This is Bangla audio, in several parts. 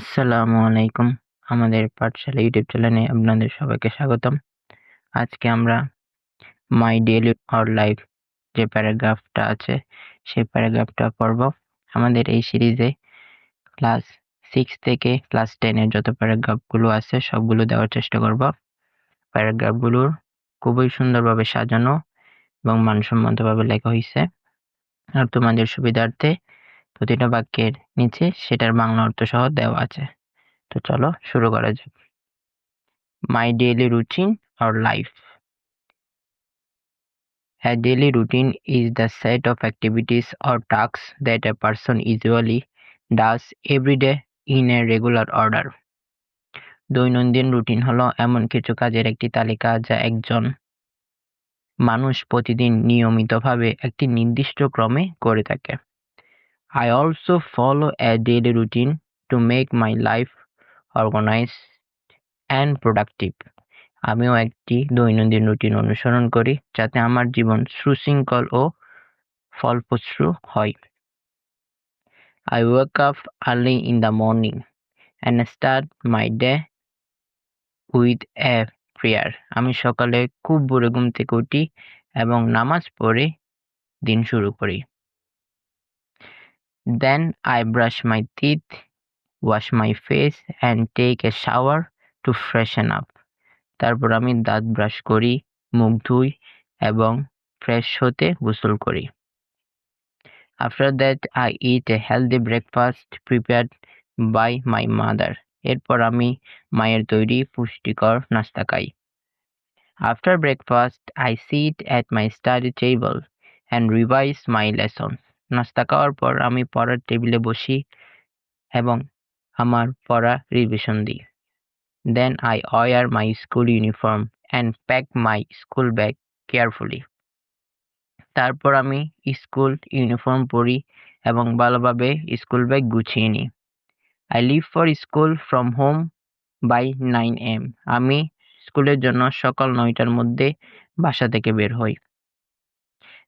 আসসালামু আলাইকুম। আমাদের পাঠশালা ইউটিউব চ্যানেলে আপনাদের সবাইকে স্বাগতম। আজকে আমরা মাই ডেলি অর লাইফ যে প্যারাগ্রাফটা আছে, সেই প্যারাগ্রাফটা পড়ব। আমাদের এই সিরিজে ক্লাস সিক্স থেকে ক্লাস টেনের যত প্যারাগ্রাফগুলো আছে, সবগুলো দেওয়ার চেষ্টা করব। প্যারাগ্রাফগুলোর খুবই সুন্দরভাবে সাজানো এবং মানসম্মতভাবে লেখা হয়েছে আর তোমাদের সুবিধার্থে প্রতিটা বাক্যের নিচে সেটার বাংলা অর্থ সহ দেওয়া আছে। তো চলো শুরু করা যাক। My daily routine or life A daily routine is the set of activities or tasks that a person usually does every day in a regular order. দৈনন্দিন রুটিন হলো এমন কিছু কাজের একটি তালিকা যা একজন মানুষ প্রতিদিন নিয়মিতভাবে একটি নির্দিষ্ট ক্রমে করে থাকে। I also follow a daily routine to make my life organized and productive. আমিও একটি দৈনন্দিন রুটিন অনুসরণ করি যাতে আমার জীবন সুশৃঙ্খল ও ফলপ্রসূ হয়। I wake up early in the morning and start my day with a prayer আমি সকালে খুব ভোরে ঘুম থেকে উঠি এবং নামাজ পড়ে দিন শুরু করি। Then I brush my teeth, wash my face and take a shower to freshen up. তারপর আমি দাঁত ব্রাশ করি মুখ ধুই এবং ফ্রেশ হতে গোসল করি। After that I eat a healthy breakfast prepared by my mother এরপর আমি মায়ের তৈরি পুষ্টিকর নাস্তা খাই। After breakfast I sit at my study table and revise my lessons নাস্তা খাওয়ার পর আমি পড়ার টেবিলে বসি এবং আমার পড়া রিভিশন দিই। Then I wear my school uniform and pack my school bag carefully তারপর আমি স্কুল ইউনিফর্ম পরি এবং ভালোভাবে স্কুল ব্যাগ গুছিয়ে নিই। I leave for school from home by nine AM আমি স্কুলের জন্য সকাল নয়টার মধ্যে বাসা থেকে বের হই।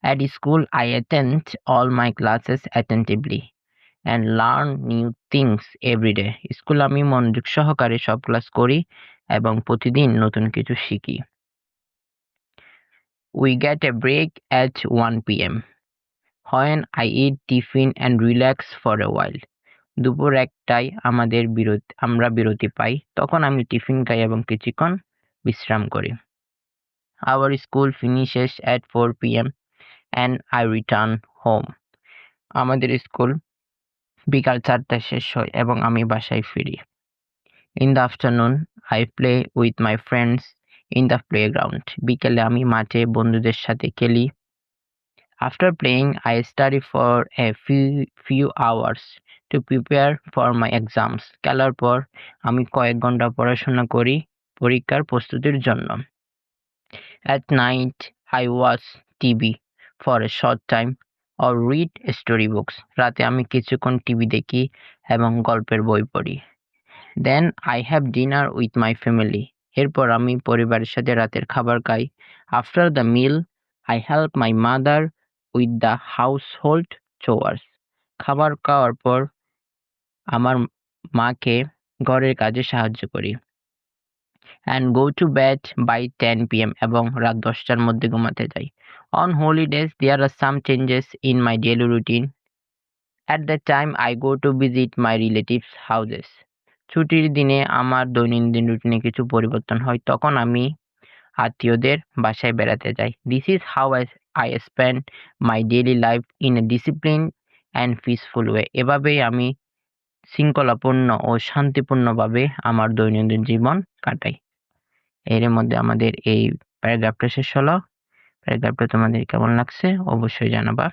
At school, I attend all my classes attentively and learn new things every day. School আমি মনোযোগ সহকারে সব ক্লাস করি এবং প্রতিদিন নতুন কিছু শিখি We get a break at 1 p.m. when I eat tiffin and relax for a while. দুপুর একটায় আমাদের বিরতি আমরা বিরতি পাই তখন আমি টিফিন খাই এবং কিছুক্ষণ বিশ্রাম করি Our school finishes at 4 p.m. And I return home আমাদের স্কুল বিকাল চারটায় শেষ হয় এবং আমি বাসায় ফিরি। In the afternoon I play with my friends in the playground বিকেলে আমি মাঠে বন্ধুদের সাথে খেলি। After playing I study for a few few hours to prepare for my exams খেলার পর আমি কয়েক ঘণ্টা পড়াশোনা করি পরীক্ষার প্রস্তুতির জন্য। At night I watch TV for a short time or read story books রাতে আমি কিছুক্ষণ টিভি দেখি এবং গল্পের বই পড়ি। Then I have dinner with my family এরপর আমি পরিবারের সাথে রাতের খাবার খাই। After the meal I help my mother with the household chores খাবার খাওয়ার পর আমার মাকে ঘরের কাজে সাহায্য করি। And go to bed by ten PM এবং রাত দশটার মধ্যে ঘুমাতে যাই। On holidays there are some changes in my daily routine at the time I go to visit my relatives houses ছুটির দিনে আমার দৈনন্দিন রুটিনে কিছু পরিবর্তন হয়, তখন আমি আত্মীয়দের বাসায় বেড়াতে যাই। This is how I I spend my daily life in a discipline and peaceful way এভাবেই আমি শৃঙ্খলাপূর্ণ ও শান্তিপূর্ণভাবে আমার দৈনন্দিন জীবন কাটাই। এর মধ্যে আমাদের এই প্যারাগ্রাফটা শেষ হলো। প্যারাগ্রাফটা তোমাদের কেমন লাগছে অবশ্যই জানাবা।